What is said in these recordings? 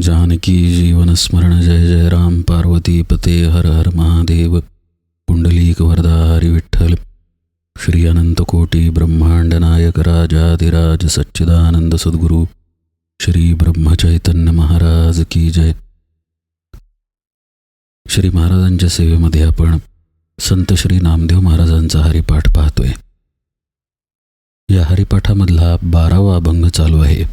जानकी जीवनस्मरण जय जय राम पार्वती पते हर हर महादेव। पुंडलीक वरदा हरिविठ्ठल श्री अनंतकोटी ब्रह्मांड नायक राजाधिराज सच्चिदानंद सद्गुरू। श्री ब्रह्मचैतन्य महाराज की जय। श्री महाराजांच्या सेवेमध्ये आपण संत श्री नामदेव महाराजांचा हरिपाठ पाहतोय. या हरिपाठामधला बारावा अभंग चालू आहे.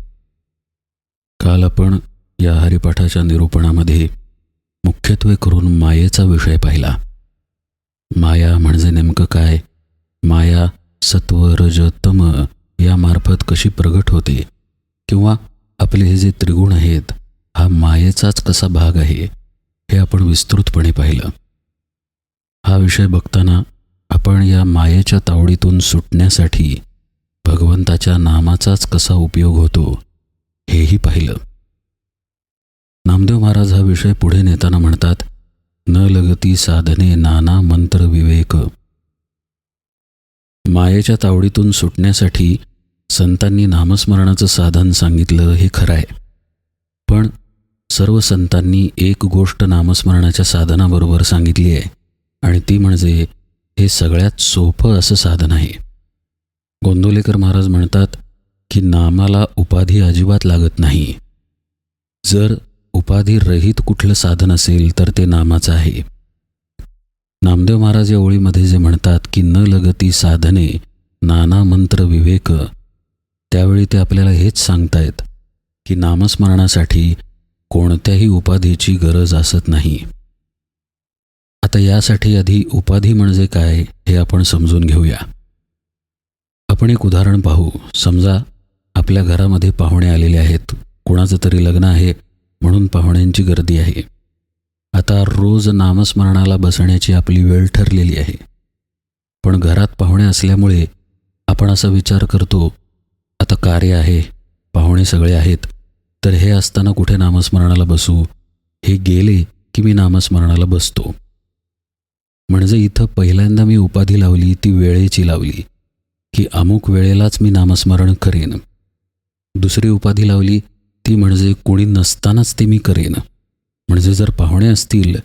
काल आपण या हरिपाठाच्या निरूपणामध्ये मुख्यत्वे करून मायेचा विषय पाहिला. माया म्हणजे नेमकं काय? माया सत्व रज तम यामार्फत कशी प्रगट होते? किंवा आपले हे जे त्रिगुण आहेत हा मायेचाच कसा भाग आहे हे आपण विस्तृतपणे पाहिलं. हा विषय बघताना आपण या मायेच्या तावडीतून सुटण्यासाठी भगवंताच्या नामाचाच कसा उपयोग होतो हेही पाहिलं. नामदेव महाराज हा विषय पुढे नेताना म्हणतात न लगती साधने नाना मंत्र विवेक. मायेच्या तावडीतून सुटण्यासाठी संतांनी नामस्मरणाचं साधन सांगितलं हे खरं आहे पण सर्व संतांनी एक गोष्ट नामस्मरणाच्या साधनाबरोबर सांगितली आहे आणि ती म्हणजे हे सगळ्यात सोपं असं साधन आहे. गोंदोलेकर महाराज म्हणतात की नामाला उपाधी अजिबात लागत नाही. जर उपाधीरहित कुठलं साधन असेल तर ते नामाचं आहे. नामदेव महाराज या ओळीमध्ये जे म्हणतात की न लगती साधने नाना मंत्र विवेक. त्यावेळी ते आपल्याला हेच सांगतायत की नामस्मरणासाठी कोणत्याही उपाधीची गरज असत नाही. आता यासाठी आधी उपाधी म्हणजे काय हे आपण समजून घेऊया. आपण एक उदाहरण पाहू. समजा आपल्या घरामध्ये पाहुणे आलेले आहेत. कुणाचं तरी लग्न आहे. म्हणून पाहुण्यांची गर्दी आहे. आता रोज नामस्मरणाला बसण्याची आपली वेळ ठरलेली आहे. पण घरात पाहुणे असल्यामुळे आपण असा विचार करतो आता कार्य आहे पाहुणे सगळे आहेत तर हे असताना कुठे नामस्मरणाला बसू? हे गेले की मी नामस्मरणाला बसतो. म्हणजे इथं पहिल्यांदा मी उपाधी लावली ती वेळेची लावली की अमुक वेळेलाच मी नामस्मरण करेन. दुसरी उपाधी लावली ती म्हणजे कोणी नसतानाच ते मी करेन. म्हणजे जर पाहुणे असतील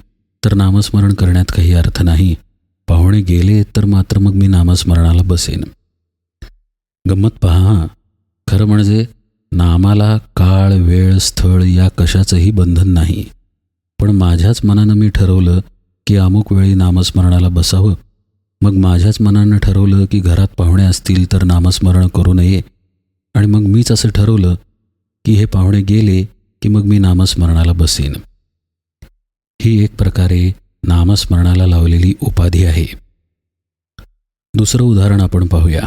तर नामस्मरण करण्यात काही अर्थ नाही. पाहुणे गेले तर मात्र मग मी नामस्मरणाला बसेन. गंमत पहा खरं म्हणजे नामाला काळ वेळ स्थळ या कशाचंही बंधन नाही. पण माझ्याच मनानं मी ठरवलं की अमुक वेळी नामस्मरणाला बसावं. मग माझ्याच मनानं ठरवलं की घरात पाहुणे असतील तर नामस्मरण करू नये. आणि मग मीच असं ठरवलं की हे पाहुणे गेले की मग मी नामस्मरणाला बसेन. ही एक प्रकारे नामस्मरणाला लावलेली उपाधी आहे. दुसरं उदाहरण आपण पाहूया.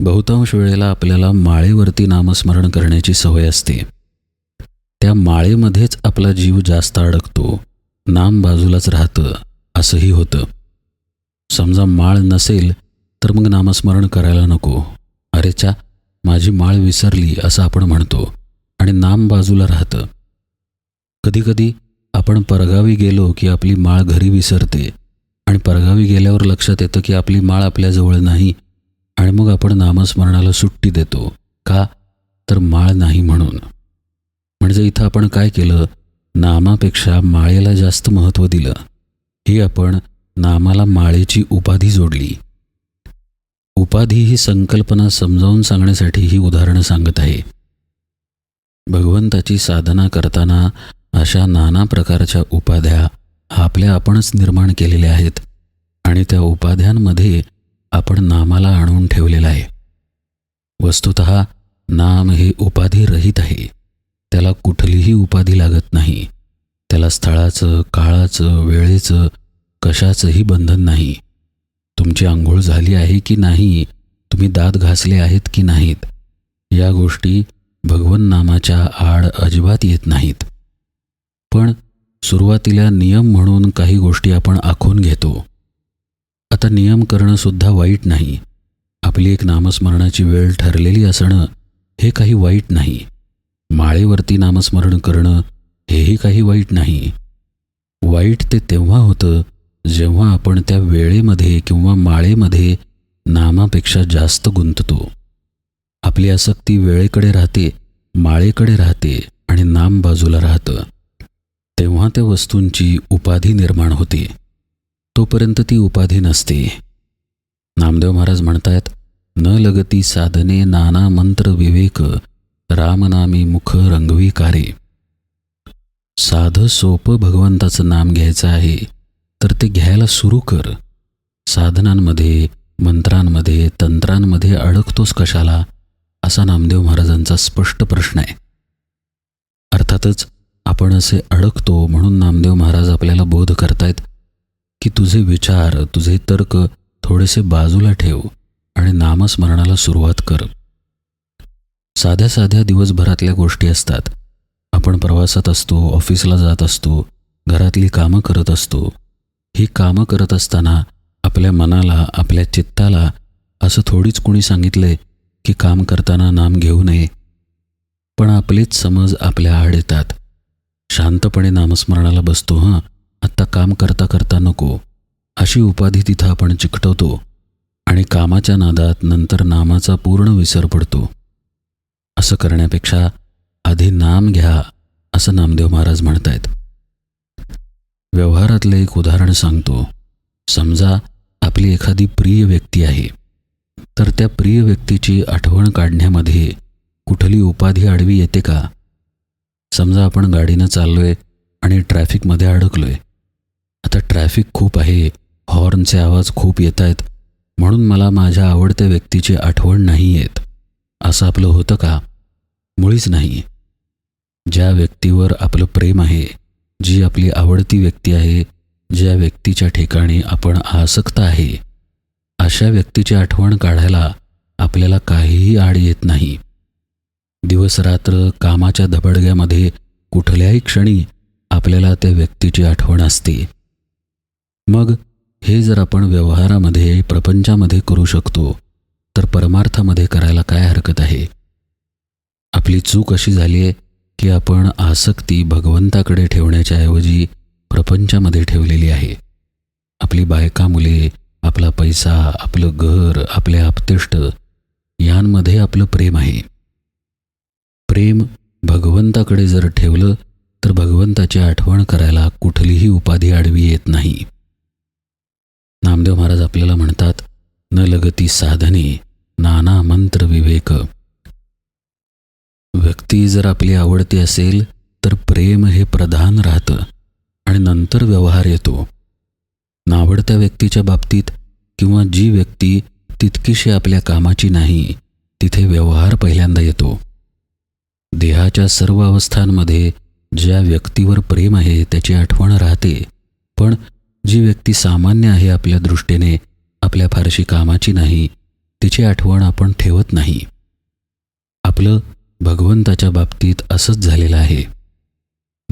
बहुतांश वेळेला आपल्याला माळेवरती नामस्मरण करण्याची सवय असते. त्या माळेमध्येच आपला जीव जास्त अडकतो नाम बाजूलाच राहतं असंही होतं. समजा माळ नसेल तर मग नामस्मरण करायला नको. अरे माझी माळ विसरली असं आपण म्हणतो आणि नाम बाजूला राहतं. कधीकधी आपण परगावी गेलो की आपली माळ घरी विसरते आणि परगावी गेल्यावर लक्षात येतं की आपली माळ आपल्याजवळ नाही आणि मग आपण नामस्मरणाला सुट्टी देतो. का? तर माळ नाही म्हणून. म्हणजे इथं आपण काय केलं? नामापेक्षा माळेला जास्त महत्त्व दिलं. ही आपण नामाला माळेची उपाधी जोडली. उपाधी ही संकल्पना समजावून सांगण्यासाठी ही उदाहरणं सांगत आहे. भगवंताची साधना करताना अशा नाना प्रकारच्या उपाध्या आपल्या आपणच निर्माण केलेल्या आहेत आणि त्या उपाध्यांमध्ये आपण नामाला आणून ठेवलेलं आहे. वस्तुत नाम हे उपाधी रहित आहे. त्याला कुठलीही उपाधी लागत नाही. त्याला स्थळाचं काळाचं वेळेचं कशाचंही बंधन नाही. तुमची आंघोळ झाली आहे की नाही? तुम्ही दात घासले आहेत की नाहीत? या गोष्टी भगवन नामाच्या आड अजिबात येत नाहीत. पण सुरुवातीला नियम म्हणून काही गोष्टी आपण आखून घेतो. आता नियम करणंसुद्धा वाईट नाही. आपली एक नामस्मरणाची वेळ ठरलेली असणं हे काही वाईट नाही. माळेवरती नामस्मरण करणं हेही काही वाईट नाही. वाईट ते तेव्हा होतं जेव्हा आपण त्या वेळेमध्ये किंवा माळेमध्ये नामापेक्षा जास्त गुंततो आपली आसक्ती वेळेकडे राहते माळेकडे राहते आणि नाम बाजूला राहतं तेव्हा त्या वस्तूंची उपाधी निर्माण होते. तोपर्यंत ती उपाधी नसते. नामदेव महाराज म्हणतायत न लगती साधने नाना मंत्र विवेक रामनामी मुख रंगवी कारे साधं सोपं भगवंताचं नाम घ्यायचं आहे. तर ते घ्यायला सुरू कर. साधनांमध्ये मंत्रांमध्ये तंत्रांमध्ये अडकतोस कशाला? असा नामदेव महाराजांचा स्पष्ट प्रश्न आहे. अर्थातच आपण असे अडकतो म्हणून नामदेव महाराज आपल्याला बोध करतायत की तुझे विचार तुझे तर्क थोडेसे बाजूला ठेव आणि नामस्मरणाला सुरुवात कर. साध्या साध्या दिवसभरातल्या गोष्टी असतात. आपण प्रवासात असतो ऑफिसला जात असतो घरातली कामं करत असतो ही कामं करत असताना आपल्या मनाला आपल्या चित्ताला असं थोडीच कुणी सांगितले की काम करताना नाम घेऊ नये. पण आपलीच समज आपल्या आड येतात. शांतपणे नामस्मरणाला बसतो हां. आत्ता काम करता करता नको. अशी उपाधी तिथं आपण चिकटवतो आणि कामाच्या नादात नंतर नामाचा पूर्ण विसर पडतो. असं करण्यापेक्षा आधी नाम घ्या असं नामदेव महाराज म्हणतायत. व्यवहारातलं एक उदाहरण सांगतो. समजा आपली एखादी प्रिय व्यक्ती आहे. तर त्या प्रिय व्यक्तीची आठवण काढण्यामध्ये कुठली उपाधी आडवी येते का? समजा आपण गाडीनं चाललोय आणि ट्रॅफिकमध्ये अडकलोय. आता ट्रॅफिक खूप आहे हॉर्नचे आवाज खूप येत आहेत म्हणून मला माझ्या आवडत्या व्यक्तीची आठवण नाही येत. असं आपलं होतं का? मुळीच नाही. ज्या व्यक्तीवर आपलं प्रेम आहे जी आपली आवडती व्यक्ती आहे ज्या व्यक्तीच्या ठिकाणी आपण आसक्त आहे अशा व्यक्तीची आठवण काढायला आपल्याला काहीही आड येत नाही. दिवसरात्र कामाच्या धबडग्यामध्ये कुठल्याही क्षणी आपल्याला त्या व्यक्तीची आठवण असते. मग हे जर आपण व्यवहारामध्ये प्रपंचामध्ये करू शकतो तर परमार्थामध्ये करायला काय हरकत आहे? आपली चूक अशी झाली आहे की आपण आसक्ती भगवंताकडे ठेवण्याच्या ऐवजी प्रपंचामध्ये ठेवलेली आहे. आपली बायका मुले आपला पैसा आपलं घर आपले आपतिष्ट यांमध्ये आपलं प्रेम आहे. प्रेम भगवंताकडे जर ठेवलं तर भगवंताची आठवण करायला कुठलीही उपाधी आडवी येत नाही. नामदेव महाराज आपल्याला म्हणतात न लगती साधने नाना मंत्र विवेक. व्यक्ती जर आपली आवडती असेल तर प्रेम हे प्रधान राहतं आणि नंतर व्यवहार येतो. नावडत्या व्यक्तीच्या बाबतीत किंवा जी व्यक्ती तितकीशी आपल्या कामाची नाही तिथे व्यवहार पहिल्यांदा येतो. देहाच्या सर्व अवस्थांमध्ये ज्या व्यक्तीवर प्रेम आहे त्याची आठवण राहते. पण जी व्यक्ती सामान्य आहे आपल्या दृष्टीने आपल्या फारशी कामाची नाही तिची आठवण आपण ठेवत नाही. आपलं भगवंताच्या बाबतीत असंच झालेलं आहे.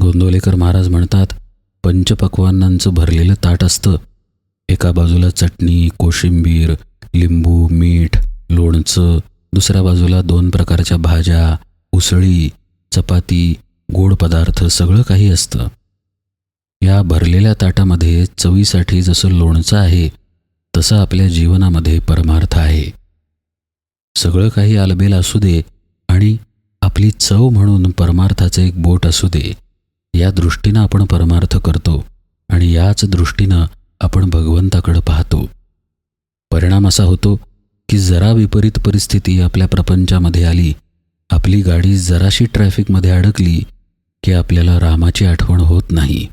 गोंदवलेकर महाराज म्हणतात पंचपक्वान्नांचं भरलेलं ताट असतं. एका बाजूला चटणी कोशिंबीर लिंबू मीठ लोणचं दुसऱ्या बाजूला दोन प्रकारच्या भाज्या उसळी चपाती गोड पदार्थ सगळं काही असतं. या भरलेल्या ताटामध्ये चवीसाठी जसं लोणचं आहे तसं आपल्या जीवनामध्ये परमार्थ आहे. सगळं काही आलबेल असू दे आणि आपली चव म्हणून परमार्थाचं एक बोट असू दे या दृष्टीनं आपण परमार्थ करतो आणि याच दृष्टीनं आपण भगवंताकडं पाहतो. परिणाम असा होतो की जरा विपरीत परिस्थिती आपल्या प्रपंचामध्ये आली आपली गाडी जराशी ट्रॅफिकमध्ये अडकली की आपल्याला रामाची आठवण होत नाही.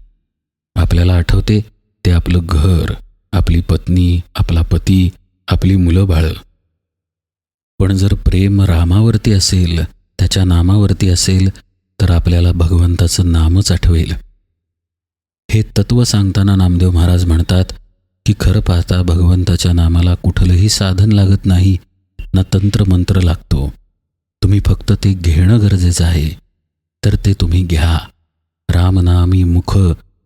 आपल्याला आठवते ते आपलं घर आपली पत्नी आपला पती आपली मुलं बाळं. पण जर प्रेम रामावरती असेल त्याच्या नामावरती असेल तर आपल्याला भगवंताचं नामच आठवेल. हे तत्व सांगताना नामदेव महाराज म्हणतात की खरं पाहता भगवंताच्या नामाला कुठलंही साधन लागत नाही ना तंत्रमंत्र लागतो. तुम्ही फक्त ते घेणं गरजेचं आहे तर ते तुम्ही घ्या. रामनामी मुख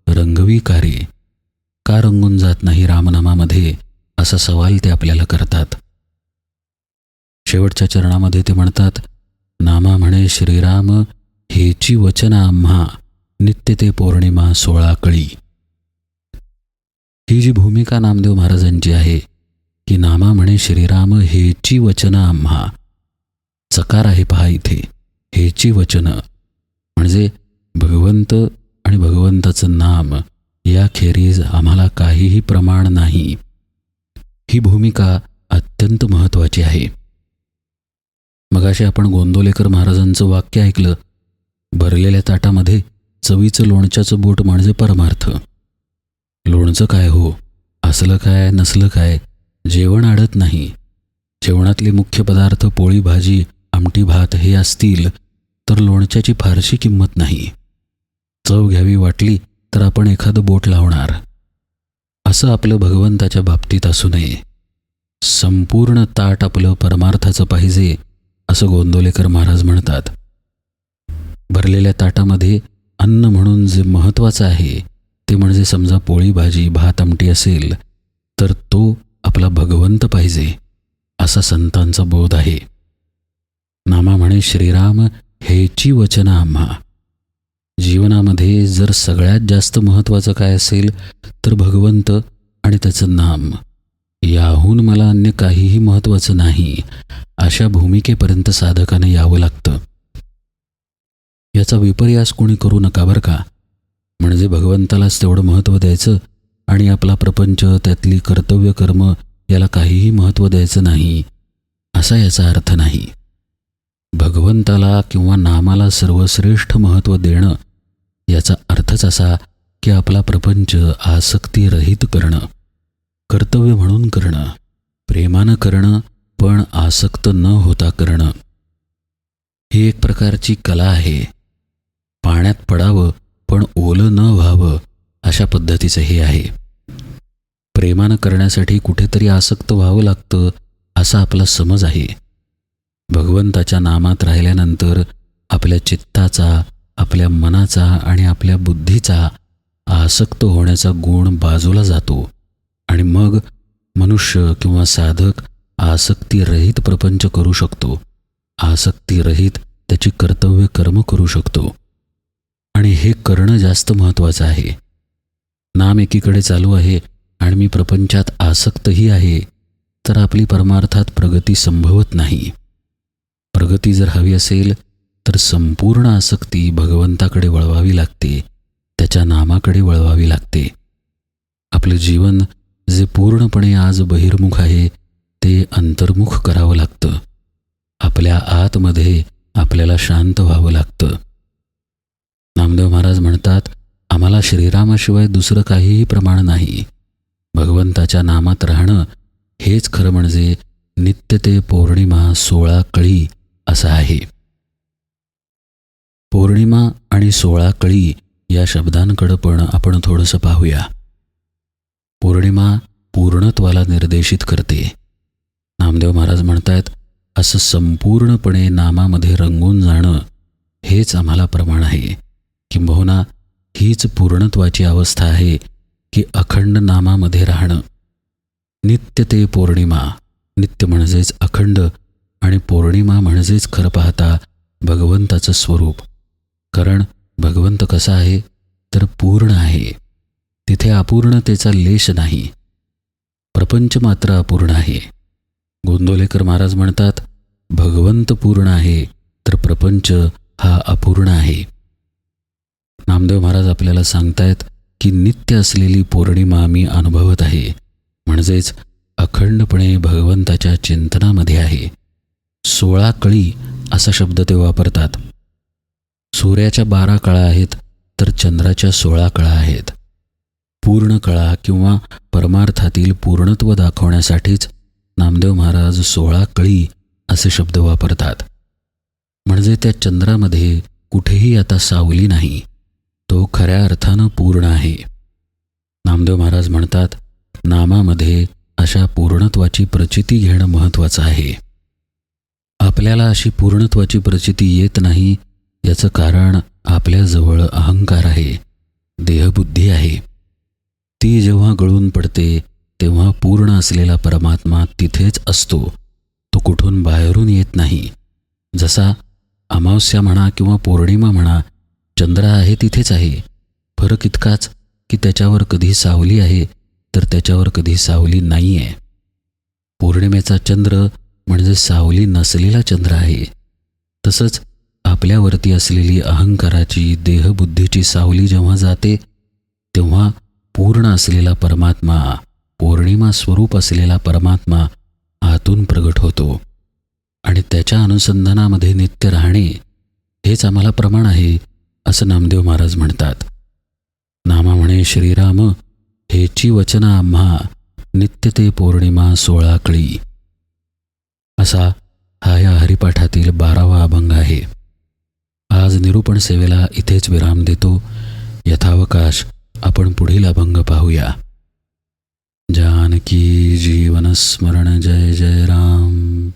रंगवी का रंगून जात नाही रामनामामध्ये असा सवाल ते आपल्याला करतात. शेवटच्या चरणामध्ये ते म्हणतात नामा म्हणे श्रीराम हेची वचन आम्हा नित्य ते पौर्णिमा सोळा कळी. ही जी भूमिका नामदेव महाराजांची आहे की नामा म्हणे श्रीराम हेची वचन आम्हा. चकार आहे पहा इथे हेची वचन. म्हणजे भगवंत आणि भगवंताचं नाम याखेरीज आम्हाला काहीही प्रमाण नाही. ही भूमिका अत्यंत महत्त्वाची आहे. मगाशी आपण गोंदोलेकर महाराजांचं वाक्य ऐकलं. भरलेल्या ताटामध्ये चवीचं लोणच्याचं बोट म्हणजे परमार्थ. लोणचं काय हो? असलं काय नसलं काय? जेवण आडत नाही. जेवणातले मुख्य पदार्थ पोळी भाजी आमटी भात हे असतील तर लोणच्याची फारशी किंमत नाही. चव घ्यावी वाटली तर आपण एखादं बोट लावणार. असं आपलं भगवंताच्या बाबतीत असू नये. संपूर्ण ताट आपलं परमार्थाचं पाहिजे असं गोंदोलेकर महाराज म्हणतात. भरलेल्या ताटामध्ये अन्न म्हणून जे महत्त्वाचं आहे ते म्हणजे समजा पोळी भाजी भात आमटी असेल तर तो आपला भगवंत पाहिजे असा संतांचा बोध आहे. नामा म्हणे श्रीराम हेची वचन आम्हा. जीवनामध्ये जर सगळ्यात जास्त महत्त्वाचं काय असेल तर भगवंत आणि त्याचं नाम. याहून मला अन्य काहीही महत्त्वाचं नाही. अशा भूमिकेपर्यंत साधकाने यावं लागतं. याचा विपर्यास कोणी करू नका बरं का? म्हणजे भगवंतालाच तेवढं महत्त्व द्यायचं आणि आपला प्रपंच त्यातली कर्तव्य कर्म याला काहीही महत्त्व द्यायचं नाही. असा याचा अर्थ नाही. भगवंताला किंवा नामाला सर्वश्रेष्ठ महत्त्व देणं याचा अर्थच असा की आपला प्रपंच आसक्तीरहित करणं. कर्तव्य म्हणून करणं प्रेमानं करणं पण आसक्त न होता करणं. ही एक प्रकारची कला आहे. पाण्यात पडावं पण ओलं न व्हावं अशा पद्धतीचं हे आहे. प्रेमानं करण्यासाठी कुठेतरी आसक्त व्हावं लागतं असा आपला समज आहे. भगवंताच्या नामात राहिल्यानंतर आपल्या चित्ताचा आपल्या मनाचा आणि आपल्या बुद्धीचा आसक्त होण्याचा गुण बाजूला जातो. आणि मग मनुष्य किंवा साधक आसक्तीरहित प्रपंच करू शकतो. आसक्तीरहित त्याची कर्तव्य कर्म करू शकतो. आणि हे करणं जास्त महत्त्वाचं आहे. नाम एकीकडे चालू आहे आणि मी प्रपंचात आसक्तही आहे तर आपली परमार्थात प्रगती संभवत नाही. प्रगती जर हवी असेल तर संपूर्ण आसक्ती भगवंताकडे वळवावी लागते त्याच्या नामाकडे वळवावी लागते. आपलं जीवन जे पूर्णपणे आज बहिर्मुख आहे ते अंतर्मुख करावं लागतं. आपल्या आतमध्ये आपल्याला शांत व्हावं लागतं. नामदेव महाराज म्हणतात आम्हाला श्रीरामाशिवाय दुसरं काहीही प्रमाण नाही. भगवंताच्या नामात राहणं हेच खरं म्हणजे नित्य ते पौर्णिमा सोळा कळी असं आहे. पौर्णिमा आणि सोळा कळी या शब्दांकडं पण आपण थोडंसं पाहूया. पौर्णिमा पूर्णत्वाला निर्देशित करते. नामदेव महाराज म्हणतायत असं संपूर्णपणे नामामध्ये रंगून जाणं हेच आम्हाला प्रमाण आहे. किंबहुना हीच पूर्णत्वाची अवस्था आहे की अखंड नामामध्ये राहणं. नित्य ते पौर्णिमा नित्य म्हणजेच अखंड आणि पौर्णिमा म्हणजेच खरं पाहता भगवंताचं स्वरूप. कारण भगवंत कसा आहे तर पूर्ण आहे. तिथे अपूर्णतेचा लेश नाही. प्रपंच मात्र अपूर्ण आहे. गोंदोलेकर महाराज म्हणतात भगवंत पूर्ण आहे तर प्रपंच हा अपूर्ण आहे. नामदेव महाराज आपल्याला सांगतायत की नित्य असलेली पौर्णिमा मी अनुभवत आहे. म्हणजेच अखंडपणे भगवंताच्या चिंतनामध्ये आहे. सोळा कळी असा शब्द ते वापरतात. सूर्याच्या बारा कळा आहेत तर चंद्राच्या सोळा कळा आहेत. पूर्ण कळा किंवा परमार्थातील पूर्णत्व दाखवण्यासाठीच नामदेव महाराज सोळा कळी असे शब्द वापरतात. म्हणजे त्या चंद्रामध्ये कुठेही आता सावली नाही तो खऱ्या अर्थानं पूर्ण आहे. नामदेव महाराज म्हणतात नामामध्ये अशा पूर्णत्वाची प्रचिती घेणं महत्त्वाचं आहे. आपल्याला अशी पूर्णत्वाची प्रचिती येत नाही याचं कारण आपल्याजवळ अहंकार आहे देहबुद्धी आहे. ती जेव्हा गळून पडते तेव्हा पूर्ण असलेला परमात्मा तिथेच असतो. तो कुठून बाहेरून येत नाही. जसा अमावस्या म्हणा किंवा पौर्णिमा म्हणा चंद्र आहे तिथेच आहे. फरक इतकाच की त्याच्यावर कधी सावली आहे तर त्याच्यावर कधी सावली नाही आहे पौर्णिमेचा चंद्र म्हणजे सावली नसलेला चंद्र आहे. तसंच आपल्यावरती असलेली अहंकाराची देहबुद्धीची सावली जेव्हा जाते तेव्हा पूर्ण असलेला परमात्मा पौर्णिमा स्वरूप असलेला परमात्मा आतून प्रगट होतो. आणि त्याच्या अनुसंधानामध्ये नित्य राहणे हेच आम्हाला प्रमाण आहे असं नामदेव महाराज म्हणतात. नामा म्हणे श्रीराम हेची वचन आम्हा नित्य ते पौर्णिमा सोळा कळी. असा हा या हरिपाठातील बारावा अभंग आहे. आज निरूपण सेवेला इथेच विराम देतो. यथावकाश आपण पुढील अभंग पाहूया. जानकी जीवनस्मरण जय जय राम.